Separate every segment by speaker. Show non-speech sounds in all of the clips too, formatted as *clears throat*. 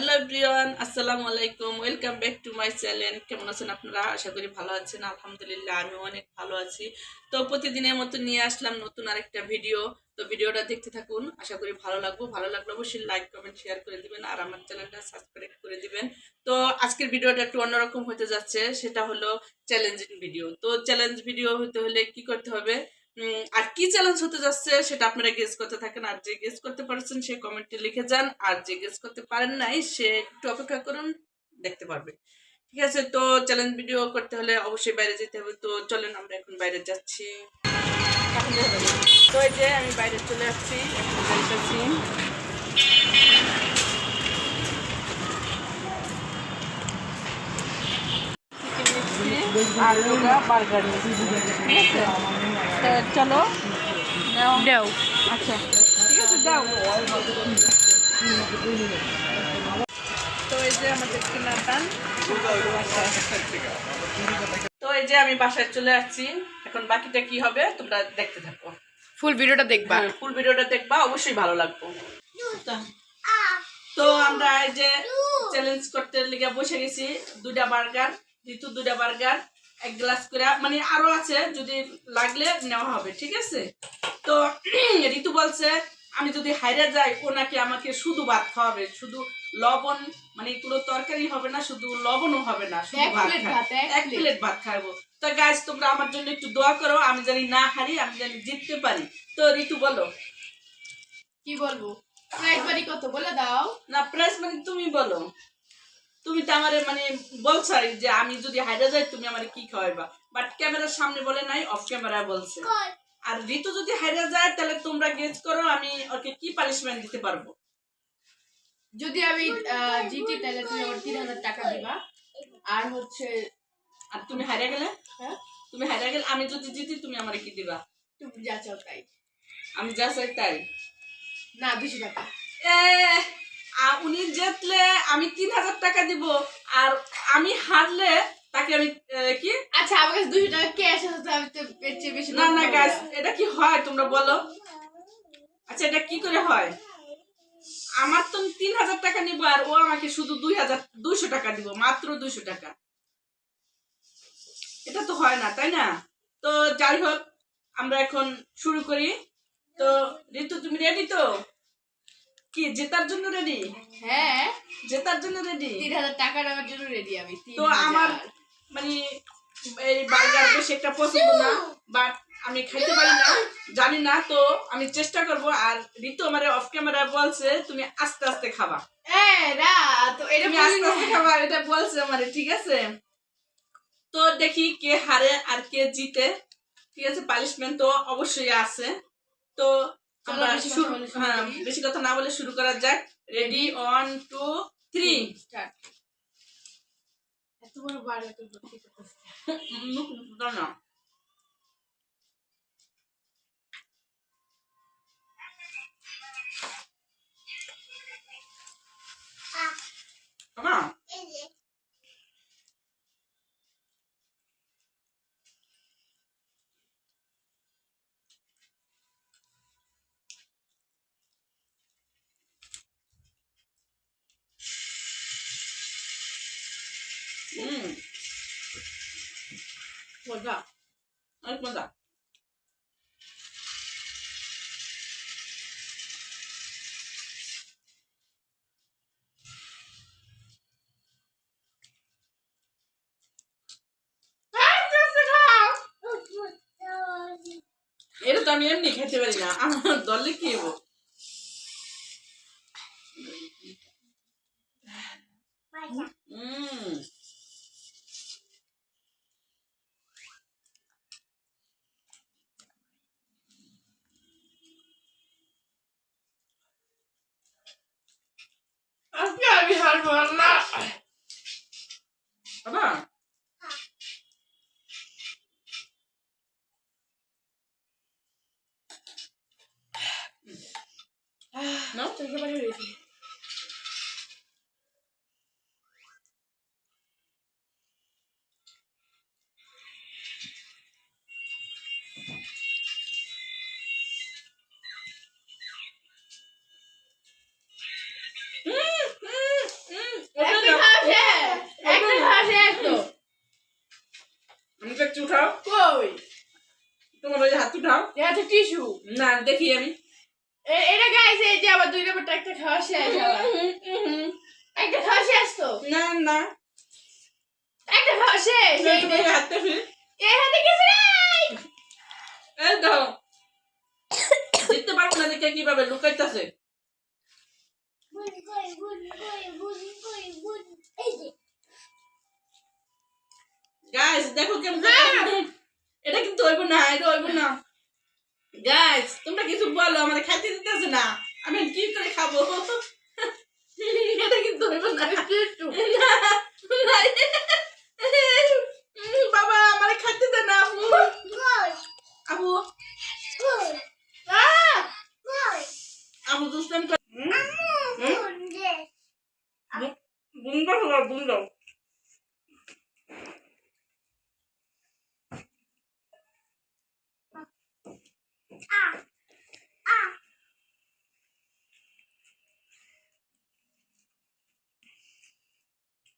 Speaker 1: Hello everyone, আসসালামু আলাইকুম, welcome back to my channel. কেমন আছেন আপনারা? আশা করি ভালো আছেন, আলহামদুলিল্লাহ আমি অনেক ভালো আছি। তো প্রতিদিনের মতো নিয়ে আসলাম নতুন আরেকটা ভিডিও। তো ভিডিওটা দেখতে থাকুন, আশা করি ভালো লাগবে। ভালো লাগলে অবশ্যই লাইক, কমেন্ট, শেয়ার করে দিবেন আর আমার চ্যানেলটা সাবস্ক্রাইব করে দিবেন। তো আজকের ভিডিওটা একটু অন্যরকম হতে যাচ্ছে, সেটা হলো চ্যালেঞ্জিং ভিডিও। তো চ্যালেঞ্জ ভিডিও হতে হলে কি করতে হবে? আর কি চ্যালেঞ্জ হতে যাচ্ছে সেটা আপনারা গেস করতে থাকেন। আর যে গেস করতে পারছেন, সে কমেন্টে লিখে যান। আর যে গেস করতে পারেন নাই, সে একটু অপেক্ষা করুন, দেখতে পারবে। ঠিক আছে, তো চ্যালেঞ্জ ভিডিও করতে হলে অবশ্যই বাইরে যেতে হবে। তো চলেন, আমরা এখন বাইরে যাচ্ছি। তো এই যে আমি বাইরে চলে আসছি, এখন যাইতেছি বার্গার ঠিক আছে? চলো। নাও
Speaker 2: দেও।
Speaker 1: আচ্ছা। ঠিক আছে দাও। তো এই যে আমাদের কেনাটান তো এই যে আমি বাসায় চলে আসছি। এখন বাকিটা কি হবে তোমরা দেখতে থাকো।
Speaker 2: ফুল ভিডিওটা দেখবা।
Speaker 1: ফুল ভিডিওটা দেখবা অবশ্যই ভালো লাগবে। তো আমরা এই যে চ্যালেঞ্জ করতে লেগে বসে গেছি। দুইটা বার্গার ঋতু দুইটা বার্গার এক গ্লাস করে মানে আরও আছে যদি লাগলে নেওয়া হবে ঠিক আছে? তো *clears throat* ঋতু বলছে আমি যদি হাইরে যাই ও নাকি আমাকে শুধু ভাত খাওয়াবে শুধু লবণ মানে কোনো তরকারি হবে না শুধু লবণও হবে না শুধু
Speaker 2: এক
Speaker 1: ভাত প্লেট ভাত খাব। তো গাছ তোমরা আমার জন্য একটু দোয়া করো আমি জানি না হারি আমি জানি জিততে পারি। তো ঋতু বলো।
Speaker 2: কি বলব? প্রাইস বাড়ি কত? বলে দাও।
Speaker 1: না প্রাইস মানে তুমি বলো। তুমি তো আমার মানে বলছো যে আমি যদি হাইরা যাই তুমি আমার কি খাওয়াইবা? বাট ক্যামেরার সামনে বলে নাই অফ ক্যামেরা বলছে। আর ঋতু যদি হাইরা যায় তাহলে তোমরা গেস করো আমি ওকে কি পানিশমেন্ট দিতে পারব।
Speaker 2: যদি আমি জিতি তাহলে তুমি আমার তিন হাজার টাকা দিবা। আর হচ্ছে
Speaker 1: আর তুমি হাইরা গেলে?
Speaker 2: হ্যাঁ?
Speaker 1: তুমি হাইরা গেলে আমি যদি জিতি তুমি আমারে কি দিবা?
Speaker 2: তুমি যা চাও তাই।
Speaker 1: আমি যা চাই তাই।
Speaker 2: না দুশো টাকা।
Speaker 1: এ আ, উনি জিতলে আমি তিন হাজার টাকা দিব আর আমি হারলে তাকে আমি কি?
Speaker 2: আচ্ছা আমার কাছে দুশো টাকা ক্যাশ আছে আমি তো বেশি
Speaker 1: না না গাছ এটা কি হয় তোমরা বলো? আচ্ছা এটা কি করে হয়? আমার তো তিন হাজার টাকা নিবো আর ও আমাকে শুধু দুই হাজার দুইশো টাকা দিব মাত্র দুইশো টাকা। এটা তো হয় না তাই না? তো যাই হোক আমরা এখন শুরু করি। তো ঋতু তুমি রেডি তো? কি জেতার জন্য রেডি
Speaker 2: হ্যাঁ।
Speaker 1: জেতার জন্য রেডি
Speaker 2: তিন হাজার টাকা নেওয়ার জন্য রেডি আমি
Speaker 1: তো আমার মানে এই বার্গার বেশি একটা পছন্দ না বাট আমি খাইতে পারি না জানি না তো আমি চেষ্টা করব আর ঋতু আমার অফ ক্যামেরা বলছে তুমি আস্তে আস্তে খাবা।
Speaker 2: তো এটা
Speaker 1: আস্তে আস্তে খাবা এটা বলছে আমার ঠিক আছে? তো দেখি কে হারে আর কে জিতে ঠিক আছে পানিশমেন্ট তো অবশ্যই আছে। তো
Speaker 2: চলো
Speaker 1: আমরা
Speaker 2: বেশি কথা
Speaker 1: শুরু
Speaker 2: বলে শুরু
Speaker 1: হ্যাঁ
Speaker 2: করি।
Speaker 1: বেশি কথা না বলে শুরু করা যাক ready one two three
Speaker 2: Start. এত বড় বার্গার তো ভর্তি করতেছে।
Speaker 1: না Come on.
Speaker 2: মজা।
Speaker 1: অনেক মজা। এটা তো আমি এমনি খেতে পারি না। আমার দলে কি হুম
Speaker 2: the মুখে একটু উঠাও।
Speaker 1: কই?
Speaker 2: তোমার ওই হাত
Speaker 1: উঠাও। আছে আচ্ছা, টিস্যু। না দেখি আমি।
Speaker 2: এটা গাইছে এই যে আবার দুই নম্বরটা একটা খাওয়া একটা খাওয়া আসতো
Speaker 1: না না।
Speaker 2: একটা খাওয়া
Speaker 1: তুমি
Speaker 2: এই
Speaker 1: হাতটা ফিরে
Speaker 2: এই হাতে কিছু নাই।
Speaker 1: এই লুকাইতেছে গাইস দেখো কেমন এটা কিন্তু হইব না এটা হইব না। গাইস তোমরা কিছু বলো আমাদের খাইতে দিতেছে না। আমি কি করে খাব এটা কিন্তু হইব না
Speaker 2: একটু একটু
Speaker 1: না, না। উম, বাবা আমার খাইতে দে না আপু আপু
Speaker 2: আহ!
Speaker 1: আপু দুষ্টাম কর বুন্দা হলো বুন্দা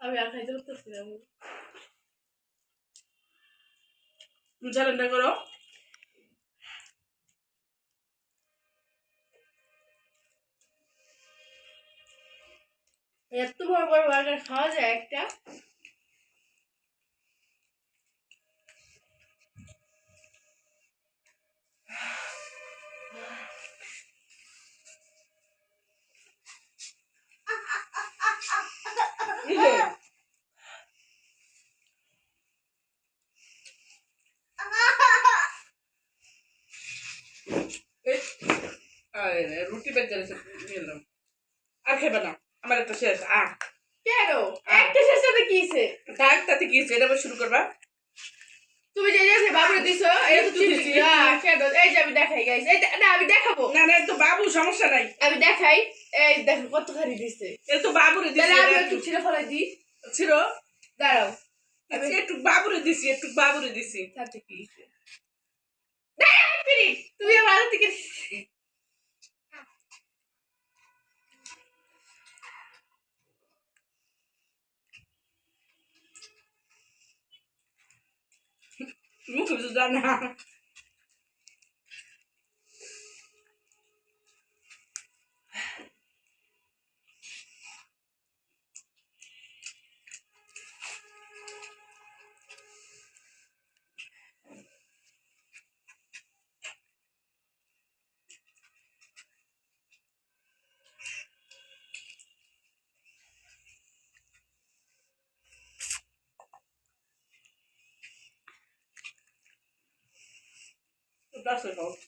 Speaker 2: আমি আর খাইতে পারতেছি না
Speaker 1: চ্যালেঞ্জটা করো
Speaker 2: এত বড় বড় বার্গার খাওয়া যায় একটা
Speaker 1: আমার একটা শেষ আ।
Speaker 2: কেন? একটা শেষ সাথে কি হইছে?
Speaker 1: থাক তাতে কি হয়েছে? এটা শুরু করবা।
Speaker 2: তুমি যে যে বাবুরে দিছো এটা তো
Speaker 1: দিছি।
Speaker 2: কেন? এই যে আমি দেখাই গাইস এই না আমি দেখাবো।
Speaker 1: না না তো বাবু সমস্যা নাই।
Speaker 2: আমি দেখাই এই দেখো কত খারি দিছে।
Speaker 1: এ তো বাবুরে দিছি
Speaker 2: তাহলে আমি একটু ছিঁড়ে ফেলাই দিই।
Speaker 1: ছিল
Speaker 2: দাঁড়াও।
Speaker 1: আচ্ছা, একটু বাবুরে দিছি একটু বাবুরে দিছি।
Speaker 2: তাতে কি হইছে? তুমি আমার হাত থেকে
Speaker 1: মুখ কিছু জানা That's it all.
Speaker 2: চোখে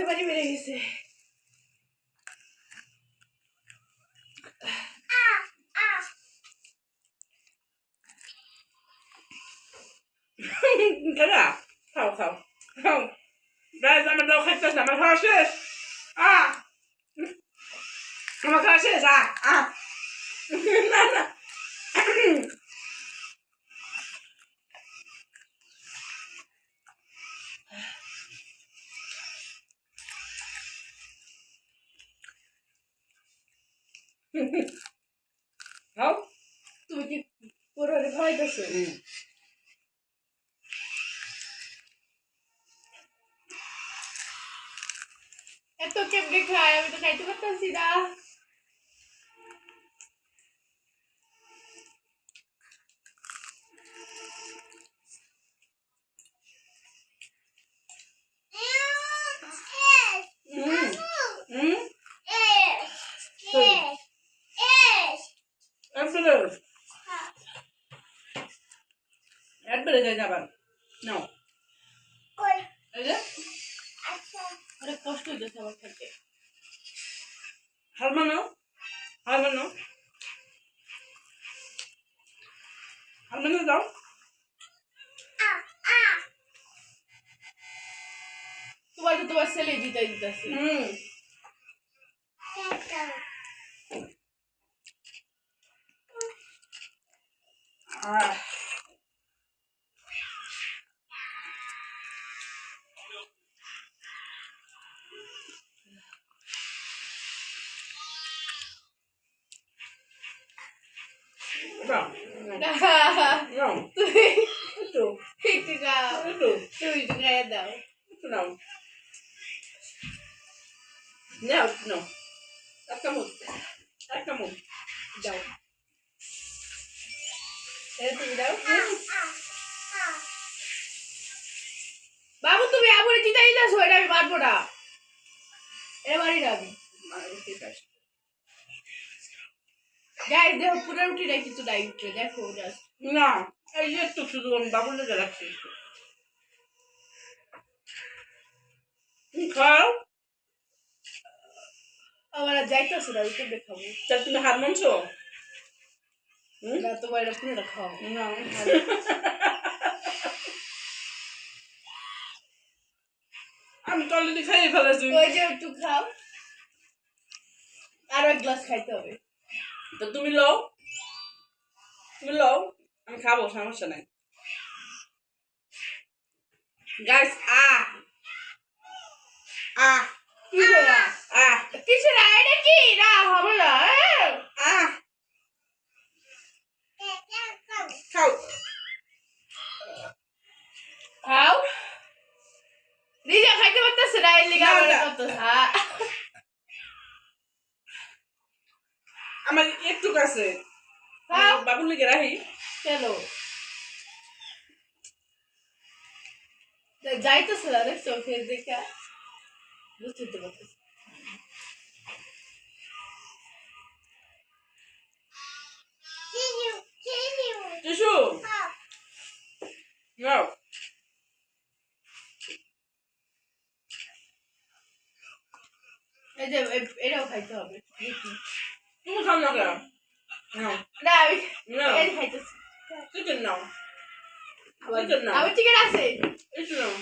Speaker 2: পানি বেড়ে গেছে।
Speaker 1: Kada, খাও খাও খাও গাইজ আমার দাও খাইতেছে আমার খাওয়া শেষ আ আমার খাওয়া শেষ আ আ না না খাও
Speaker 2: তুমি কি পুরো খাওয়াইতেছো এত কেমনে খায় আমি তো খাইতে পারতেছি না
Speaker 1: হুম হুম একবারে একবারে যাই যাবার নাও এই যে
Speaker 2: অনেক কষ্ট হইতেছে আমার খাইতে
Speaker 1: হালমা নাও হারমান নাও হারমান দাও।
Speaker 2: তোমার তো তোমার ছেলে জিতাই দিতেছে।
Speaker 1: হুম আহ দাও দাও
Speaker 2: তুমি
Speaker 1: একটু
Speaker 2: একটু খাও খাইয়ে দাও
Speaker 1: নাও নাও নাও এক কামড় এক কামড়
Speaker 2: তুমি বাবু তুমি আবার জিতাই দিতেছো এটা আমি পারব না না আমি
Speaker 1: ঠিক আছে
Speaker 2: গাইস দেখো পুরো কিছু নাই উঠে দেখো জাস্ট
Speaker 1: না এই একটু শুধু আমি বাবুর লেগে রাখছি খাও।
Speaker 2: আমার আর যাইতেছে না আমি কেমনে খাব?
Speaker 1: তাহলে তুমি হাত মানছো?
Speaker 2: না তোমার এটা পুরোটা খাও।
Speaker 1: না। আমি তো অলরেডি খাইয়ে ফেলেছি।
Speaker 2: ওই যে একটু খাও। আরও এক গ্লাস খাইতে হবে।
Speaker 1: তো তুমি লও। তুমি লও। আমি খাব সমস্যা নাই। গাইস আ আ
Speaker 2: কিসের না
Speaker 1: আ
Speaker 2: কিসের না এটা কি না হবে না এ।
Speaker 1: আ খাও
Speaker 2: খাও নিজে খাইতে পারতেছে না এর লিগে
Speaker 1: না,
Speaker 2: আমার
Speaker 1: না।
Speaker 2: করতেছে হ্যাঁ।
Speaker 1: আমার একটু কাছে
Speaker 2: খাও
Speaker 1: বাবুর লেগে রাখি
Speaker 2: চলো যাইতেছে না দেখছ ফেস দেখা বুঝতে
Speaker 1: টিসু নাও
Speaker 2: এ- এটাও খাইতে হবে।
Speaker 1: তুমি খাও না কেন?
Speaker 2: না আমি খাইতেছি।
Speaker 1: চিকেন নাও।
Speaker 2: আমি চিকেন আছে?
Speaker 1: নাও।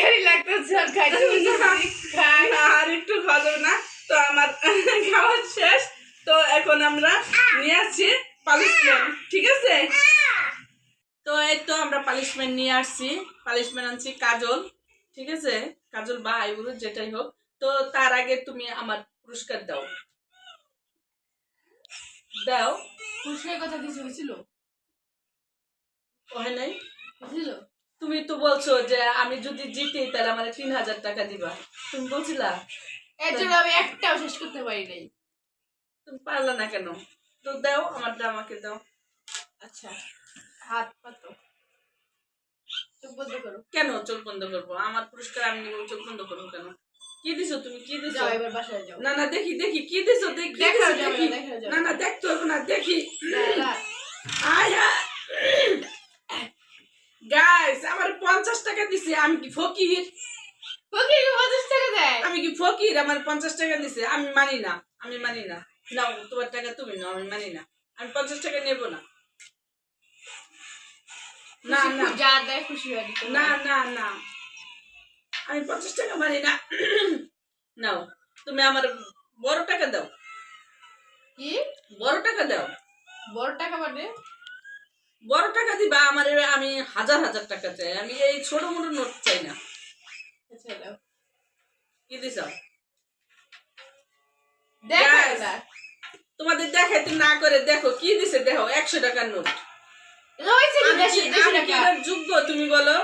Speaker 2: খালি লাগতেছে আর খাইতে খাই *laughs*
Speaker 1: আর একটু যাবে না। তো আমার *laughs* খাওয়া শেষ। তো এখন আমরা নিয়ে আসছি পালিশমেন্ট ঠিক আছে? তো এই তো আমরা পালিশমেন্ট নিয়ে আসছি। পালিশমেন্ট আনছি কাজল ঠিক আছে? কাজল বা আইবুড়ো যেটাই হোক। তো তার আগে তুমি আমার পুরস্কার দাও। দাও।
Speaker 2: পুরস্কার কথা কিছু হয়েছিল?
Speaker 1: হয় নাই?
Speaker 2: হয়েছিল?
Speaker 1: তুমি তো বলছো যে আমি যদি জিতি তাহলে আমার তিন হাজার টাকা দিবা। তুমি বলছিলা?
Speaker 2: এর জন্য আমি একটাও শেষ করতে পারি নাই।
Speaker 1: তুমি পারলা না কেন? তো দাও আমারটা আমাকে দাও।
Speaker 2: আচ্ছা হাত পাতো চোখ বন্ধ করো।
Speaker 1: কেন চোখ বন্ধ করব? আমার পুরস্কার আমি নিবো চোখ বন্ধ করব কেন? কি দিছো তুমি? কি দিছো?
Speaker 2: এবার বাসায় যাও।
Speaker 1: না না দেখি দেখি কি দিছো? দেখি
Speaker 2: না,
Speaker 1: না দেখতে হবে না দেখি। আয়া। গাইস আমার পঞ্চাশ টাকা দিছে আমি কি ফকির?
Speaker 2: কি পঞ্চাশ টাকা দেয়?
Speaker 1: আমি কি ফকির? আমার পঞ্চাশ টাকা দিছে আমি মানি না আমি মানি না। নাও তোমার টাকা তুমি নাও আমি মানি না। আমি পঞ্চাশ টাকা নেব না। না, না।
Speaker 2: যা দেয় খুশি হয়ে
Speaker 1: না না না। আমি পঞ্চাশ টাকা মানি না। নাও তুমি আমার বড় টাকা দাও।
Speaker 2: কি?
Speaker 1: বড় টাকা দাও।
Speaker 2: বড় টাকা মানে?
Speaker 1: বড় টাকা দিবা আমার আমি হাজার হাজার টাকা চাই। আমি এই ছোট মোটো নোট চাই না। কি দিছ? তোমাদের দেখাইতে না করে দেখো কি দিছে দেখো একশো টাকার নোট। যোগ্য তুমি বলো?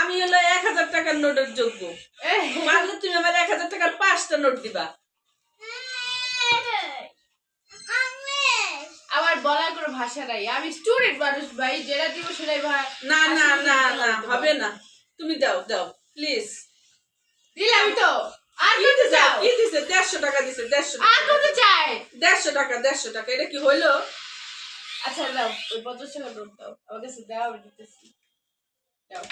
Speaker 1: আমি হলো এক হাজার টাকার নোটের যোগ্য পারলে তুমি আমার এক হাজার টাকার পাঁচটা নোট দিবা
Speaker 2: আমার বলার কোনো ভাষা নাই। আমি স্টুডেন্ট মানুষ ভাই যেটা দিব সেটাই ভাই।
Speaker 1: না না না না হবে না। তুমি দাও দাও প্লিজ
Speaker 2: দিলাম তো। আর কত চাও?
Speaker 1: কি দিছে দেড়শো টাকা দিছে দেড়শো
Speaker 2: আর কত চাই?
Speaker 1: দেড়শো টাকা দেড়শো টাকা এটা কি হইল?
Speaker 2: আচ্ছা দাও ওই পঞ্চাশ টাকা নোট দাও। আমার কাছে দাও আমি দিতেছি। দাও।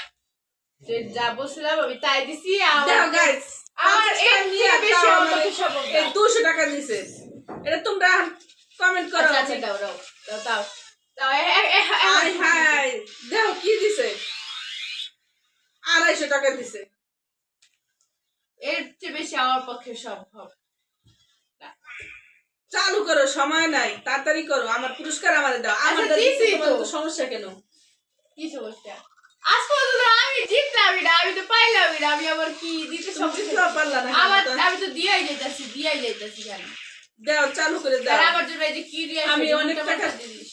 Speaker 2: যে যা বলছিলাম আমি তাই দিছি
Speaker 1: দাও গাইস
Speaker 2: আমার এর চেয়ে বেশি আমার পক্ষে সম্ভব না।
Speaker 1: এই দুশো টাকা দিছে এটা তোমরা কমেন্ট করো
Speaker 2: আচ্ছা আচ্ছা দাও দাও দাও দাও। দাও এ- এ- এ- এ-
Speaker 1: হাই হাই। দেখো কি দিছে? আড়াইশো টাকা দিছে।
Speaker 2: এর চেয়ে বেশি আমার পক্ষে সম্ভব।
Speaker 1: চালু করো সময় নাই। তাড়াতাড়ি করো আমার পুরস্কার আমাদের দাও। আমার
Speaker 2: আচ্ছা, দিছি তো।
Speaker 1: সমস্যা কেন?
Speaker 2: কি সমস্যা? আজ পর্যন্ত আমি জিতলামই না আমি তো পাইলামই না আমি আবার কি দিতে
Speaker 1: তুমি
Speaker 2: সমস্যা?
Speaker 1: জিততেও না
Speaker 2: আমার আমি তো দিয়াই যাইতাছি দিয়াই যাইতাছি জানি
Speaker 1: দাও চালু করে দাও।
Speaker 2: আমার জন্য এই যে কি দিয়ে
Speaker 1: আমি অনেক টাকা-
Speaker 2: জিনিস।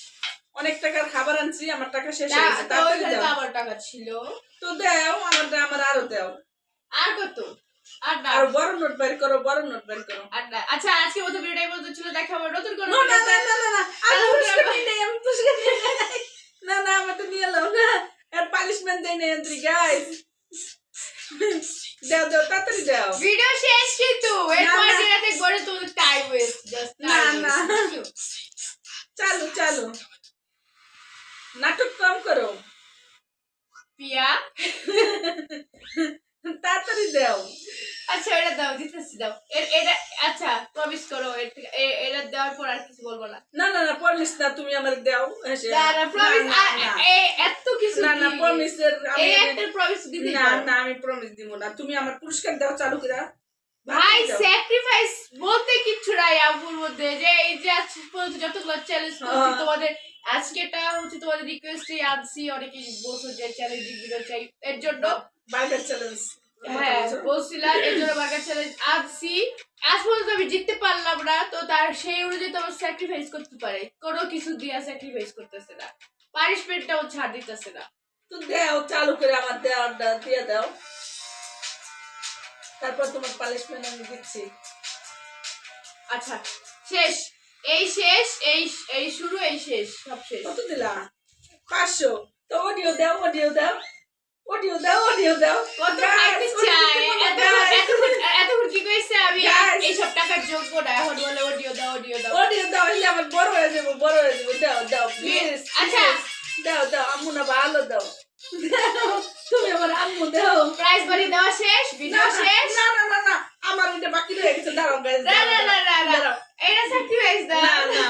Speaker 1: অনেক টাকার খাবার আনছি আমার টাকা শেষ হয়ে গেছে তাড়াতাড়ি দাও।
Speaker 2: আমার টাকা ছিল।
Speaker 1: তো দাও আমার আমার আরও দাও।
Speaker 2: আর কত? আর
Speaker 1: আর বড় নোট বের করো বড় নোট বের করো।
Speaker 2: আর আচ্ছা আজকে মতো ভিডিওটাই বলতে ছিল দেখা হবে নতুন কোনো
Speaker 1: না না। না না না আমি পুরস্কার নিই নাই আমি পুরস্কার নিই। না না আমার তো নিয়ে এলাম না। আর পানিশমেন্ট দেই নাই এন্ট্রি গাইস দাও দাও তাড়াতাড়ি দাও।
Speaker 2: ভিডিও শেষ কিন্তু এরপর। যেটাতে গড়ে তোমাদের টাইম ওয়েস্ট জাস্ট
Speaker 1: না, না। চালু চালু। নাটক কম করো।
Speaker 2: পিয়া? *laughs*
Speaker 1: তাড়াতাড়ি দাও।
Speaker 2: আচ্ছা এটা দাও দিতেছি দাও। এটা আচ্ছা প্রমিস করো এটা দেওয়ার পর আর কিছু বলব না।
Speaker 1: না না না প্রমিস না তুমি আমার দাও
Speaker 2: না না প্রমিস। এত কিছু
Speaker 1: না না
Speaker 2: কি?
Speaker 1: প্রমিসের
Speaker 2: এই একটা প্রমিস দিতে
Speaker 1: না না আমি প্রমিস দিব না। তুমি আমার পুরস্কার দাও চালু করে
Speaker 2: ভাই। স্যাক্রিফাইস বলতে কিচ্ছু নাই আব্বুর মধ্যে। যে এই যে আজ পর্যন্ত যতগুলো চ্যালেঞ্জ করছি
Speaker 1: হ্যাঁ।
Speaker 2: তোমাদের আজকেটা হচ্ছে তোমাদের রিকোয়েস্টে আনছি। অনেকে বলছো যে চ্যালেঞ্জিং ভিডিও চাই এর জন্য।
Speaker 1: বার্গার চ্যালেঞ্জ
Speaker 2: হ্যাঁ বলছিলাম এর জন্য বার্গার চ্যালেঞ্জ আনছি আজ পর্যন্ত আমি জিততে পারলাম না তো তার সেই অনুযায়ী তো আমার স্যাক্রিফাইস করতে পারে। কোনো কিছু দিয়ে স্যাক্রিফাইস করতেছে না। পানিশমেন্টটাও ছাড় দিতেছে না।
Speaker 1: তো দাও চালু করে আমার দেওয়ার দিয়ে দাও। তারপর তোমার পানিশমেন্ট আমি দিচ্ছি।
Speaker 2: আচ্ছা শেষ। এই শেষ এই এই শুরু এই শেষ সব শেষ।
Speaker 1: কত দিলা? পাঁচশো। তো অডিও দাও অডিও দাও। অডিও দাও অডিও দাও।
Speaker 2: কত খাইতে চাই। এতক্ষণ কি কইছে আমি?
Speaker 1: Guys.
Speaker 2: এইসব টাকার যোগ্য না। এখন বলে অডিও দাও অডিও দাও।
Speaker 1: অডিও দাও হইলে আমার বড় হয়ে যাব বড় হয়ে যাব। দাও দাও প্লিজ
Speaker 2: আচ্ছা।
Speaker 1: দাও দাও আম্মু না ভালো দাও। দাও, তুমি আমার আম্মু দাও।
Speaker 2: প্রাইজ বাড়ি দেওয়া শেষ? ভিডিও শেষ?
Speaker 1: না না না না আমার এটা বাকি রয়ে গেছে। দাঁড়াও
Speaker 2: না না না না। এটা স্যাক্রিফাইস দাও
Speaker 1: না।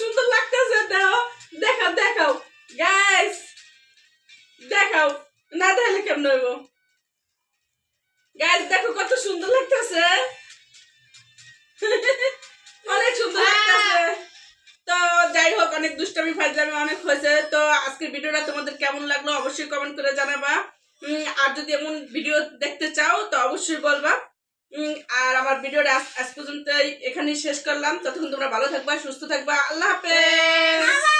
Speaker 1: সুন্দর লাগতেছে দাও দেখাও দেখাও। গাইস দেখাও। না দেখলে কেমন হইব? গাইস দেখো কত সুন্দর লাগতেছে। *laughs* অনেক সুন্দর লাগতেছে। তো যাই হোক অনেক দুষ্টামি ফাজলামি অনেক হয়েছে। তো আজকের ভিডিওটা তোমাদের কেমন লাগল অবশ্যই কমেন্ট করে জানাবা। আর যদি এমন ভিডিও দেখতে চাও তো অবশ্যই বলবা। আর আমার ভিডিওটা আজ- পর্যন্ত এখানেই শেষ করলাম। ততক্ষণ তোমরা ভালো থাকবা, সুস্থ থাকবা। আল্লাহ হাফেজ!